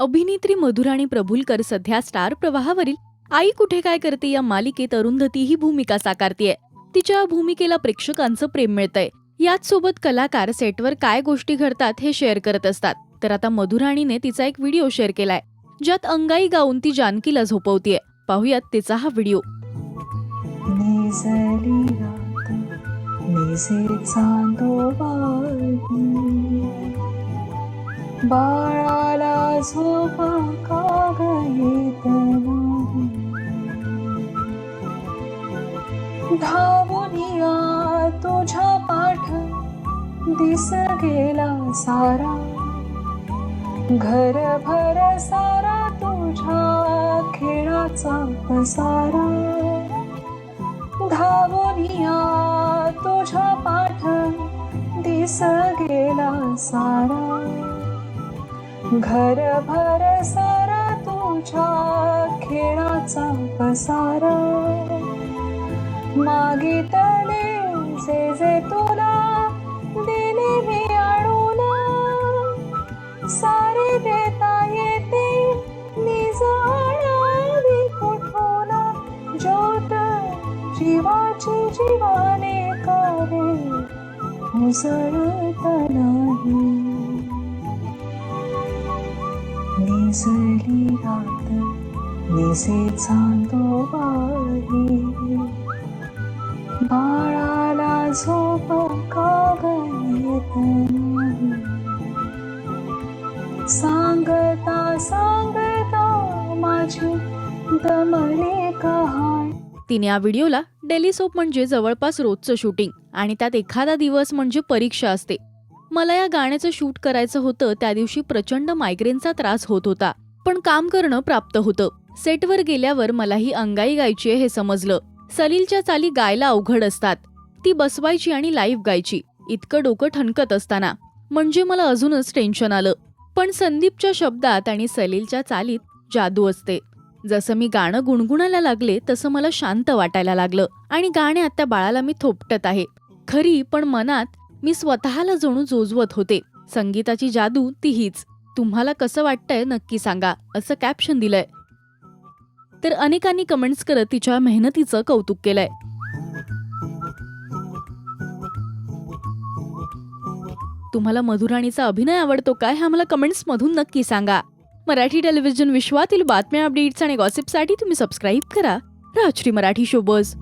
अभिनेत्री मधुराणी प्रभुलकर सध्या स्टार प्रवाहावरील आई कुठे काय करते या मालिकेत अरुंधती ही भूमिका साकारतीये. तिच्या भूमिकेला प्रेक्षकांचं प्रेम मिळतंय. याच सोबत कलाकार सेटवर काय गोष्टी घडतात हे शेअर करत असतात. तर आता मधुराणीने तिचा एक व्हिडिओ शेअर केलाय. ज्यात अंगाई गाऊन ती जानकीला झोपवतीये. पाहुयात तिचा हा व्हिडिओ. बाळाला धावूनिया तुझ्या पाठ. दिस गेला सारा. घरभर सारा तुझ्या खेळाचा पसारा. धावूनिया तुझ्या पाठ. दिस गेला सारा. घरभर सारा तुझ्या खेळाचा पसारा. मागितले जे जे तुला दिले मी आणून. सारे देता येते मी आणावी कुठून? ज्योत जीवाची जीवाने करे उसळत नाही निसळली रात निसे चांदोबा सांगता सांगता माझी दमले कहाण। तिने या व्हिडिओला डेली सोप म्हणजे जवळपास रोजचं शूटिंग आणि त्यात एखादा दिवस म्हणजे परीक्षा असते. मला या गाण्याचं शूट करायचं होतं त्या दिवशी प्रचंड मायग्रेनचा त्रास होत होता. पण काम करणं प्राप्त होतं. सेटवर गेल्यावर मला ही अंगाई गायची हे समजलं. सलीलच्या चाली गायला अवघड असतात. ती बसवायची आणि लाईव्ह गायची. इतकं डोकं ठणकत असताना. म्हणजे मला अजूनच टेन्शन आलं. पण संदीपच्या शब्दात आणि सलीलच्या चालीत जादू असते. जसं मी गाणं गुणगुणायला लागले तसं मला शांत वाटायला लागलं. आणि गाण्यात त्या बाळाला मी थोपटत आहे. खरी पण मनात मी स्वतःला जणू जोजवत होते. संगीताची जादू ती हीच. तुम्हाला कसं वाटतंय नक्की सांगा असं कॅप्शन दिलंय. तर अनेकांनी कमेंट्स करत तिच्या मेहनतीचं कौतुक केलंय. तुम्हाला मधुराणीचा अभिनय आवडतो काय हा मला कमेंट्स मधून नक्की सांगा. मराठी टेलिव्हिजन विश्वातील बातम्या अपडेट्स आणि गॉसिपसाठी तुम्ही सबस्क्राईब करा. राजश्री मराठी शोबज